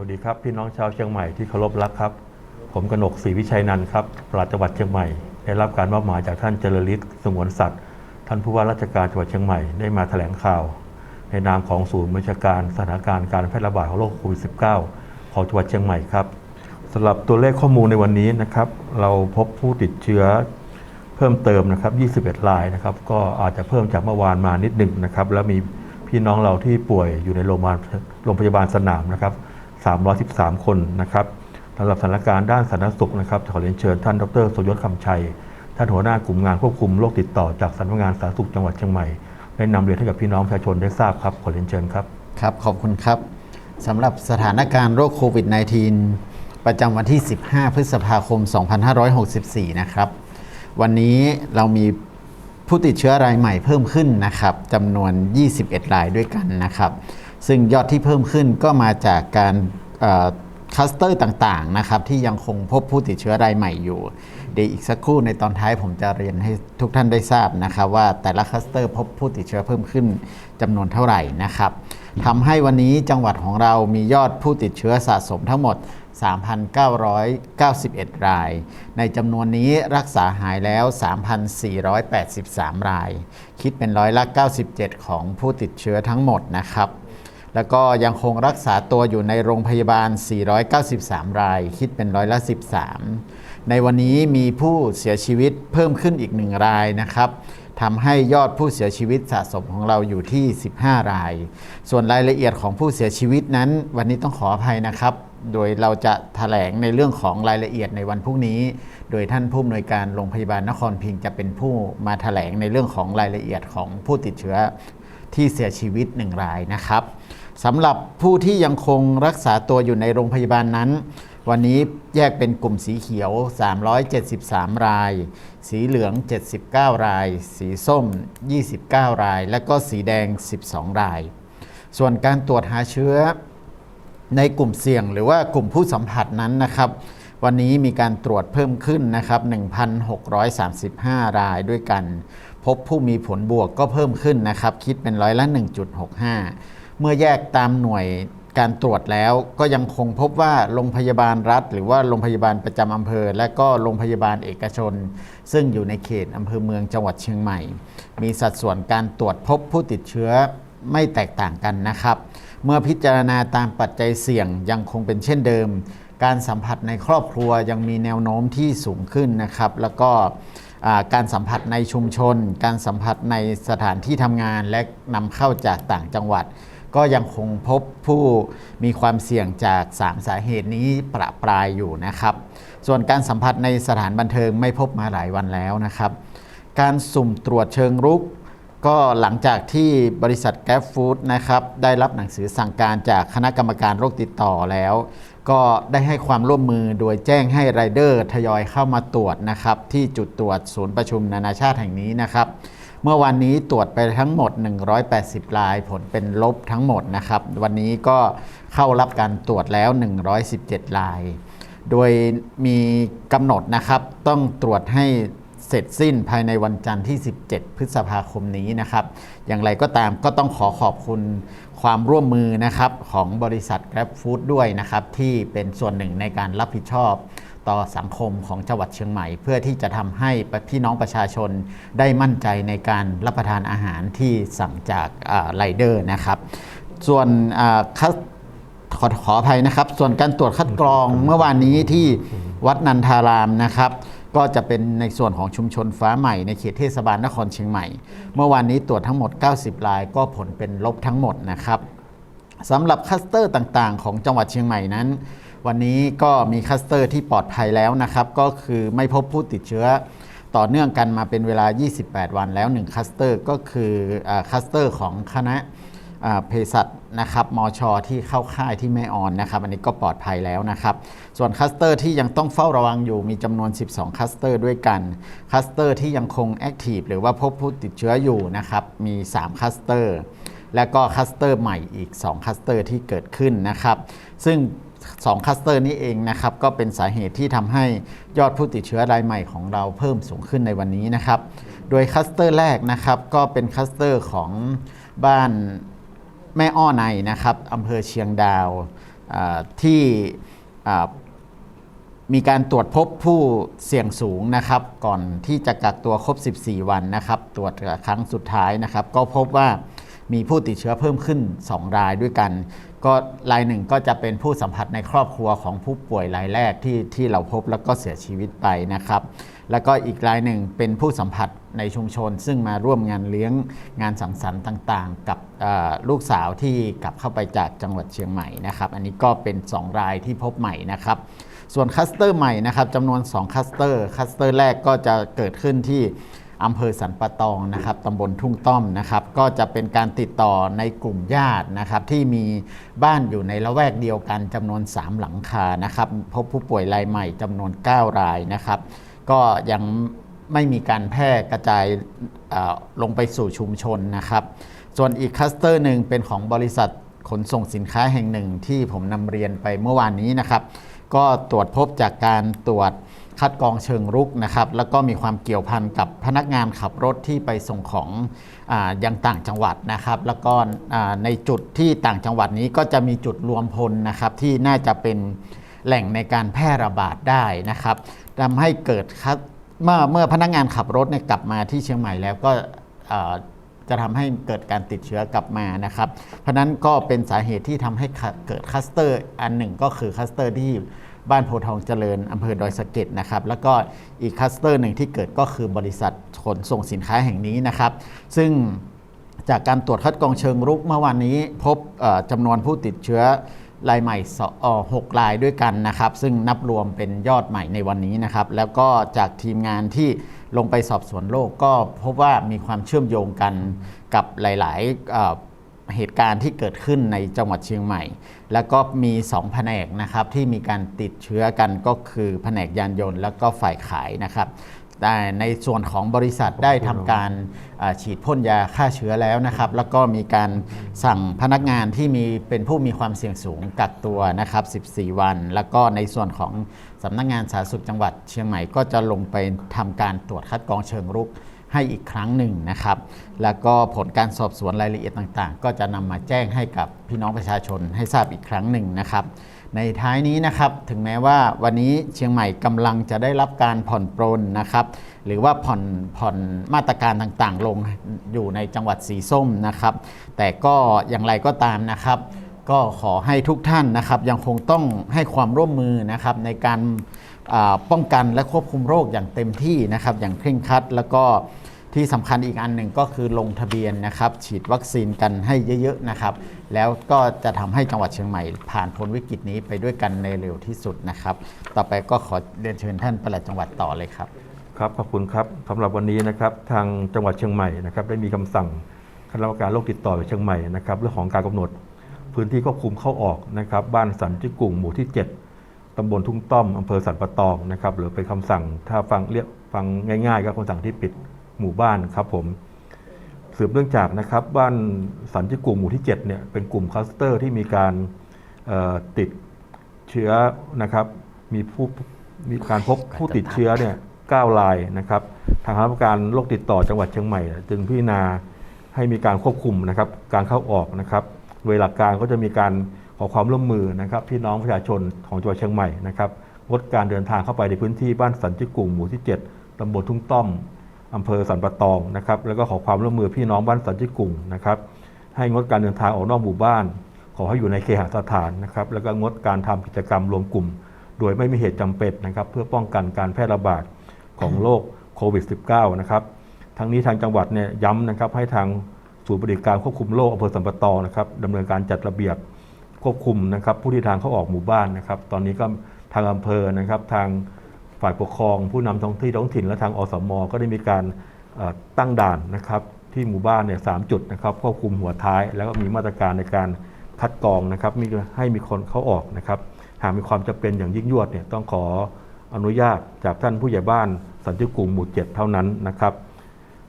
วัสดีครับ พี่น้องชาวเชียงใหม่ที่เคารพรักครับ ผมกนกศรีวิชัยนันท์ครับปลัดจังหวัดเชียงใหม่ ได้รับการมอบหมายจากท่านเจริญฤทธิ์สงวนสัตว์ ท่านผู้ว่าราชการจังหวัดเชียงใหม่ได้มาแถลงข่าว ในนามของศูนย์บัญชาการสถานการณ์การแพร่ระบาดของโรคโควิด -19 ของจังหวัดเชียงใหม่ครับสำหรับตัวเลขข้อมูลในวันนี้นะครับ เราพบผู้ติดเชื้อเพิ่มเติมนะครับ 21 รายนะครับ ก็อาจจะเพิ่มจากเมื่อวานมานิดหนึ่งนะครับ แล้วมีพี่น้องเราที่ป่วยอยู่ในโรงพยาบาลโรงพยาบาลสนามนะครับ 313 คนนะครับสำหรับสถานการณ์ด้านสาธารณสุขนะครับขอเรียนเชิญท่านดรสยศคำชัย ท่านหัวหน้ากลุ่มงานควบคุมโรคติดต่อจากสำนักงานสาธารณสุขจังหวัดเชียงใหม่ได้นำเรียนให้กับพี่น้องประชาชนได้ทราบครับขอเรียนเชิญครับครับ ขอบคุณครับสำหรับสถานการณ์โรคโควิด -19 ประจำวันที่ 15 พฤษภาคม 2564 นะครับ วันนี้เรามีผู้ติดเชื้อรายใหม่เพิ่มขึ้นนะครับจำนวน 21 รายด้วยกันนะครับ ซึ่งยอดที่เพิ่มขึ้นก็มาจากการคลัสเตอร์ต่างๆนะครับที่ยังคงพบผู้ติดเชื้อรายใหม่อยู่ เดี๋ยวอีกสักครู่ในตอนท้ายผมจะเรียนให้ทุกท่านได้ทราบนะครับว่าแต่ละคลัสเตอร์พบผู้ติดเชื้อเพิ่มขึ้นจำนวนเท่าไหร่นะครับทำให้วันนี้จังหวัดของเรามียอดผู้ติดเชื้อสะสมทั้งหมด 3,991 ราย ในจำนวนนี้รักษาหายแล้ว 3,483 ราย คิดเป็นร้อยละ 97 ของผู้ติดเชื้อทั้งหมดนะครับ แล้วก็ยังคงรักษาตัวอยู่ในโรงพยาบาล 493 ราย คิดเป็นร้อยละ 13 ในวันนี้มีผู้เสียชีวิตเพิ่มขึ้นอีกหนึ่งรายนะครับทำให้ยอดผู้เสียชีวิตสะสมของเราอยู่ที่ 15 ราย ส่วนรายละเอียดของผู้เสียชีวิตนั้น วันนี้ต้องขออภัยนะครับ โดยเราจะแถลงในเรื่องของรายละเอียดในวันพรุ่งนี้ โดยท่านผู้อำนวยการโรงพยาบาลนครพิงค์จะเป็นผู้มาแถลงในเรื่องของรายละเอียดของผู้ติดเชื้อที่เสียชีวิตหนึ่งรายนะครับ สำหรับผู้ที่ยังคงรักษาตัวอยู่ในโรงพยาบาลนั้น วันนี้แยกเป็นกลุ่มสีเขียว 373 ราย สีเหลือง 79 ราย สีส้ม 29 ราย และก็สีแดง 12 ราย ส่วนการตรวจหาเชื้อในกลุ่มเสี่ยงหรือว่ากลุ่มผู้สัมผัสนั้นนะครับ วันนี้มีการตรวจเพิ่มขึ้นนะครับ 1,635 รายด้วยกัน พบผู้มีผลบวกก็เพิ่มขึ้นนะครับ คิดเป็นร้อยละ 1.65 เมื่อแยกตามหน่วยการตรวจแล้วก็ยังคงพบว่าโรงพยาบาลรัฐ หรือว่าโรงพยาบาลประจำอำเภอ และก็โรงพยาบาลเอกชน ซึ่งอยู่ในเขตอำเภอเมืองจังหวัดเชียงใหม่ มีสัดส่วนการตรวจพบผู้ติดเชื้อไม่แตกต่างกันนะครับ เมื่อพิจารณาตามปัจจัยเสี่ยงยังคงเป็นเช่นเดิม การสัมผัสในครอบครัวยังมีแนวโน้มที่สูงขึ้นนะครับ แล้วก็การสัมผัสในชุมชน การสัมผัสในสถานที่ทำงานและนำเข้าจากต่างจังหวัด ก็ยังคงพบผู้มีความเสี่ยงจาก 3 สาเหตุนี้ประปรายอยู่นะครับ ส่วนการสัมผัสในสถานบันเทิงไม่พบมาหลายวันแล้วนะครับ การสุ่มตรวจเชิงรุก ก็หลังจากที่บริษัทแก f ฟู้ดนะครับได้รับหนังสือสั่งการจากคณะกรรมการโรคติดต่อแล้ว ก็ได้ให้ความร่วมมือโดยแจ้งให้ไรเดอร์ทยอยเข้ามาตรวจนะครับที่จุดตรวจศูนย์ประชุมนานาชาติแห่งนี้นะครับ เมื่อวันนี้ตรวจไปทั้งหมด 180 รายผลเป็นลบทั้งหมดนะครับ วันนี้ก็เข้ารับการตรวจแล้ว 117 ราย โดยมีกำหนดนะครับ ต้องตรวจให้เสร็จสิ้นภายในวันจันทร์ที่ 17 พฤษภาคมนี้นะครับ อย่างไรก็ตามก็ต้องขอขอบคุณความร่วมมือนะครับของบริษัท Grab Food ด้วยนะครับ ที่เป็นส่วนหนึ่งในการรับผิดชอบ ต่อสังคมของจังหวัดเชียงใหม่ เพื่อที่จะทำให้พี่น้องประชาชนได้มั่นใจในการรับประทานอาหารที่สั่งจากไรเดอร์นะครับ ส่วนคัขอขออภัยนะครับ ส่วนการตรวจคัดกรองเมื่อวานนี้ที่วัดนันทารามนะครับ ก็จะเป็นในส่วนของชุมชนฟ้าใหม่ในเขตเทศบาลนครเชียงใหม่ เมื่อวานนี้ตรวจทั้งหมด 90รายก็ผลเป็นลบทั้งหมดนะครับสำหรับคัสเตอร์ต่างๆ ของจังหวัดเชียงใหม่นั้น วันนี้ก็มีคัสเตอร์ที่ปลอดภัยแล้วนะครับ ก็คือไม่พบผู้ติดเชื้อ ต่อเนื่องกันมาเป็นเวลา 28 วันแล้ว 1 คัสเตอร์ก็คือคัสเตอร์ของคณะเภสัชนะครับมชที่เข้าค่ายที่แม่ออนนะครับ อันนี้ก็ปลอดภัยแล้วนะครับ ส่วนคัสเตอร์ที่ยังต้องเฝ้าระวังอยู่มีจำนวน 12 คัสเตอร์ด้วยกัน คัสเตอร์ที่ยังคงแอคทีฟหรือว่าพบผู้ติดเชื้ออยู่นะครับ มี 3 คัสเตอร์ และก็คัสเตอร์ใหม่อีก 2 คัสเตอร์ที่เกิดขึ้นนะครับ ซึ่ง 2คลัสเตอร์นี้เองนะครับก็เป็นสาเหตุที่ทำให้ยอดผู้ติดเชื้อรายใหม่ของเราเพิ่มสูงขึ้นในวันนี้นะครับ โดยคลัสเตอร์แรกนะครับก็เป็นคลัสเตอร์ของบ้านแม่อ้อในนะครับอำเภอเชียงดาวที่มีการตรวจพบผู้เสี่ยงสูงนะครับ ก่อนที่จะกักตัวครบ 14 วันนะครับ ตรวจครั้งสุดท้ายนะครับ ก็พบว่ามีผู้ติดเชื้อเพิ่มขึ้น 2 รายด้วยกัน ก็รายหนึ่งก็จะเป็นผู้สัมผัสในครอบครัวของผู้ป่วยรายแรกที่ที่เราพบแล้วก็เสียชีวิตไปนะครับ แล้วก็อีกรายหนึ่งเป็นผู้สัมผัสในชุมชน ซึ่งมาร่วมงานเลี้ยงงานสังสรรค์ต่างๆ กับลูกสาวที่กลับเข้าไปจากจังหวัดเชียงใหม่นะครับ อันนี้ก็เป็น 2 รายที่พบใหม่นะครับส่วนคัสเตอร์ใหม่นะครับจำนวน2คัสเตอร์คัสเตอร์แรกก็จะเกิดขึ้นที่ อำเภอสันปะตองนะครับตำบลทุ่งต้อมนะครับ ก็จะเป็นการติดต่อในกลุ่มญาตินะครับ ที่มีบ้านอยู่ในละแวกเดียวกันจำนวน 3 หลังคานะครับพบผู้ป่วยรายใหม่จำนวน 9 รายนะครับ ก็ยังไม่มีการแพร่กระจายลงไปสู่ชุมชนนะครับ ส่วนอีกคลัสเตอร์หนึ่งเป็นของบริษัทขนส่งสินค้าแห่งหนึ่งที่ผมนำเรียนไปเมื่อวานนี้นะครับ ก็ตรวจพบจากการตรวจคัดกรองเชิงรุกนะครับแล้วก็มีความเกี่ยวพันกับพนักงานขับรถที่ไปส่งของอยังต่างจังหวัดนะครับ แล้วก็ในจุดที่ต่างจังหวัดนี้ก็จะมีจุดรวมพลนะครับที่น่าจะเป็นแหล่งในการแพร่ระบาดได้นะครับทำให้เกิดเมื่อเมื่อพนักงานขับรถเนี่ยกลับมาที่เชียงใหม่แล้วก็ จะทำให้เกิดการติดเชื้อกลับมานะครับ เพราะนั้นก็เป็นสาเหตุที่ทำให้เกิดคัสเตอร์อันหนึ่งก็คือคัสเตอร์ที่บ้านโพทองเจริญอำเภอดอยสะเก็ดนะครับ แล้วก็อีกคัสเตอร์หนึ่งที่เกิดก็คือบริษัทขนส่งสินค้าแห่งนี้นะครับ ซึ่งจากการตรวจคัดกรองเชิงรุกเมื่อวานนี้พบจำนวนผู้ติดเชื้อ รายใหม่สเอ่อหกรายด้วยกันนะครับ ซึ่งนับรวมเป็นยอดใหม่ในวันนี้นะครับ แล้วก็จากทีมงานที่ลงไปสอบสวนโรคก็พบว่ามีความเชื่อมโยงกันกับหลายๆเอ่อเหตุการณ์ที่เกิดขึ้นในจังหวัดเชียงใหม่ แล้วก็มี 2 แผนกนะครับที่มีการติดเชื้อกันก็คือแผนกยานยนต์ แล้วก็ฝ่ายขายนะครับ แต่ในส่วนของบริษัทได้ทำการอ่าฉีดพ่นยาฆ่าเชื้อแล้วนะครับ แล้วก็มีการสั่งพนักงานที่มีเป็นผู้มีความเสี่ยงสูงกักตัวนะครับ 14 วัน แล้วก็ในส่วนของสำนักงานสาธารณสุขจังหวัดเชียงใหม่ก็จะลงไปทำการตรวจคัดกรองเชิงรุกให้อีกครั้งหนึ่งนะครับ แล้วก็ผลการสอบสวนรายละเอียดต่างๆ ก็จะนำมาแจ้งให้กับพี่น้องประชาชนให้ทราบอีกครั้งหนึ่งนะครับ ในท้ายนี้นะครับถึงแม้ว่าวันนี้เชียงใหม่กำลังจะได้รับการผ่อนปรนนะครับหรือว่าผ่อนผ่อนมาตรการต่างๆ ลงอยู่ในจังหวัดสีส้มนะครับ แต่ก็อย่างไรก็ตามนะครับ ก็ขอให้ทุกท่านนะครับ ยังคงต้องให้ความร่วมมือนะครับในการป้องกันและควบคุมโรคอย่างเต็มที่นะครับ อย่างเคร่งครัดแล้วก็ ที่สำคัญอีกอันหนึ่งก็คือลงทะเบียนนะครับ ฉีดวัคซีนกันให้เยอะๆนะครับ แล้วก็จะทำให้จังหวัดเชียงใหม่ ผ่านพ้นวิกฤตนี้ไปด้วยกันในเร็วที่สุดนะครับ ต่อไปก็ขอเรียนเชิญท่านปลัดจังหวัดต่อเลยครับ ครับขอบคุณครับสำหรับวันนี้นะครับทางจังหวัดเชียงใหม่นะครับได้มีคำสั่งคณะกรรมการโรคติดต่อเชียงใหม่นะครับเรื่องของการกำหนด พื้นที่ควบคุมเข้าออกนะครับ บ้านสันจิกุ่งหมู่ที่ 7ตำบลทุ่งต้อมอำเภอสันปะตองนะครับหรือเป็นคำสั่งถ้าฟังเรียกฟังง่าย ๆ ก็คำสั่งที่ปิด หมู่บ้านครับผมสืบเนื่องจากนะครับบ้านสันจิกุ่มหมู่ที่7เนี่ยเป็นกลุ่มคลัสเตอร์ที่มีการเอ่อติดเชื้อนะครับมีผู้มีการพบผู้ติดเชื้อเนี่ย9รายนะครับทางคณะกรรมการโรคติดต่อจังหวัดเชียงใหม่ จึงพิจารณาให้มีการควบคุมนะครับการเข้าออกนะครับโดยหลักการก็จะมีการขอความร่วมมือนะครับพี่น้องประชาชนของจังหวัดเชียงใหม่นะครับงดการเดินทางเข้าไปในพื้นที่บ้านสันจิกุ่มหมู่ที่ 7 ตำบลทุ่งต้อม อำเภอสันปะตองนะครับแล้วก็ขอความร่วมมือพี่น้องบ้านสันจิกุ่มนะครับให้งดการเดินทางออกนอกหมู่บ้าน ขอให้อยู่ในเคหสถานนะครับแล้วก็งดการทำกิจกรรมรวมกลุ่ม โดยไม่มีเหตุจำเป็นนะครับเพื่อป้องกันการแพร่ระบาดของโรคโควิด -19 นะครับทั้งนี้ทางจังหวัดเนี่ยย้ำนะครับให้ทางศูนย์บริการควบคุมโรคอำเภอสัมปะตองนะครับดำเนินการจัดระเบียบควบคุมนะครับผู้ที่ทางเข้าออกหมู่บ้านนะครับ ตอนนี้ก็ทางอำเภอนะครับทาง ฝ่ายปกครองผู้นำท้องที่ท้องถิ่นและทางอสมก็ได้มีการตั้งด่านนะครับที่หมู่บ้านเนี่ยสามจุดนะครับควบคุมหัวท้าย แล้วก็มีมาตรการในการคัดกรองนะครับมีให้มีคนเข้าออกนะครับหากมีความจำเป็นอย่างยิ่งยวดเนี่ยต้องขออนุญาตจากท่านผู้ใหญ่บ้านสันติกลุ่มหมู่เจ็ดเท่านั้นนะครับ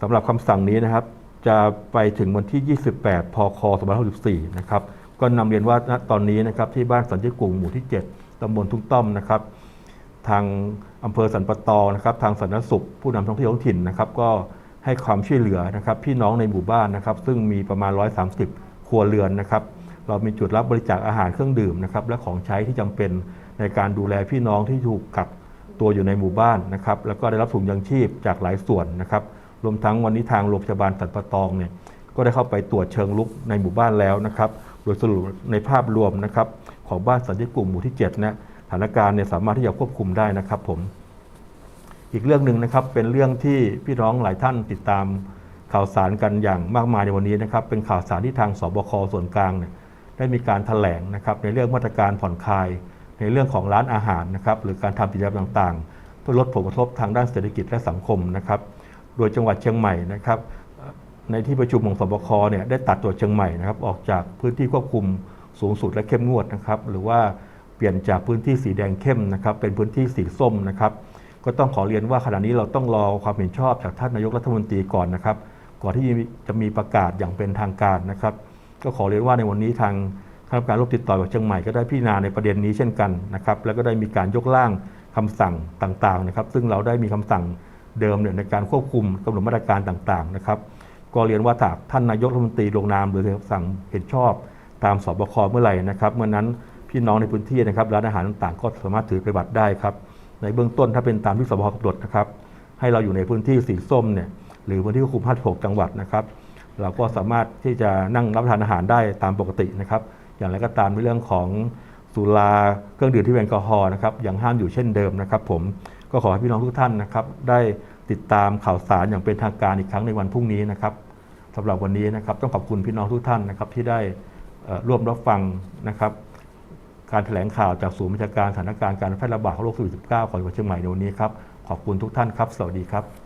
สำหรับคำสั่งนี้นะครับจะไปถึงวันที่ 28 พค2564นะครับก็นำเรียนว่าณตอนนี้นะครับที่บ้านสันติกลุ่มหมู่ที่ 7ตำบลทุ่งต้อมนะครับ ทางอำเภอสันปะตองนะครับทางสาธารณสุข ผู้นำท้องที่ท้องถิ่นนะครับก็ให้ความช่วยเหลือนะครับพี่น้องในหมู่บ้านนะครับ ซึ่งมีประมาณ 130 ครัวเรือนนะครับ เรามีจุดรับบริจาคอาหารเครื่องดื่มนะครับและของใช้ที่จำเป็นในการดูแลพี่น้องที่ถูกกักตัวอยู่ในหมู่บ้านนะครับ แล้วก็ได้รับถุงยังชีพจากหลายส่วนนะครับ รวมทั้งวันนี้ทางโรงพยาบาลสันปะตองเนี่ยก็ได้เข้าไปตรวจเชิงลุกในหมู่บ้านแล้วนะครับ โดยสรุปในภาพรวมนะครับของบ้านสันติกลุ่มหมู่ที่7เนี่ย ถานการณ์เนี่ยสามารถที่จะควบคุมได้นะครับผม อีกเรื่องหนึ่งนะครับเป็นเรื่องที่พี่น้องหลายท่านติดตามข่าวสารกันอย่างมากมายในวันนี้นะครับ เป็นข่าวสารที่ทางสบคส่วนกลางเนี่ยได้มีการถแถลงนะครับในเรื่องมาตรการผ่อนคลาย ในเรื่องของร้านอาหารนะครับหรือการทำกิจกรรมต่างๆ เพื่อลดผลกระทบทางด้านเศรษฐกิจและสังคมนะครับ โดยจังหวัดเชียงใหม่นะครับ ในที่ประชุมของสบคเนี่ยได้ตัดตัวเชียงใหม่นะครับออกจากพื้นที่ควบคุมสูงสุดและเข้มงวดนะครับ หรือว่า ปลี่ยนจากพื้นที่สีแดงเข้มนะครับเป็นพื้นที่สีส้มนะครับก็ต้องขอเรียนว่าขณะนี้เราต้องรอความเห็นชอบจากท่านนายกรัฐมนตรีก่อนนะครับ ก่อนที่จะมีประกาศอย่างเป็นทางการนะครับ ก็ขอเรียนว่าในวันนี้ทางคณะกรรมการโรคติดต่อจังหวัดเชียงใหม่ก็ได้พิจารณาในประเด็นนี้เช่นกันนะครับ แล้วก็ได้มีการยกร่างคำสั่งต่างๆนะครับ ซึ่งเราได้มีคำสั่งเดิมเนี่ยในการควบคุมกำหนดมาตรการต่างๆนะครับ ก็เรียนว่าถ้าท่านนายกรัฐมนตรีลงนามหรือสั่งเห็นชอบตามสบคเมื่อไหร่นะครับ เมื่อนั้น พี่น้องในพื้นที่นะครับร้านอาหารต่างๆ ก็สามารถถือปฏิบัติได้ครับ ในเบื้องต้นถ้าเป็นตามที่สบคกำหนดนะครับ ให้เราอยู่ในพื้นที่สีส้มเนี่ยหรือพื้นที่ควบคุม56จังหวัดนะครับ เราก็สามารถที่จะนั่งรับประทานอาหารได้ตามปกตินะครับ อย่างไรก็ตามในเรื่องของสุราเครื่องดื่มที่เป็นแอลกอฮอล์นะครับยังห้ามอยู่เช่นเดิมนะครับผมก็ขอให้พี่น้องทุกท่านนะครับ ได้ติดตามข่าวสารอย่างเป็นทางการอีกครั้งในวันพรุ่งนี้นะครับสำหรับวันนี้นะครับ ต้องขอบคุณพี่น้องทุกท่านนะครับที่ได้ร่วมรับฟังนะครับ การแถลงข่าวจากศูนย์บัญชาการสถานการณ์การแพร่ระบาดของโรคโควิด -19 ของจังหวัดเชียงใหม่ในวันนี้ครับ ขอบคุณทุกท่านครับ สวัสดีครับ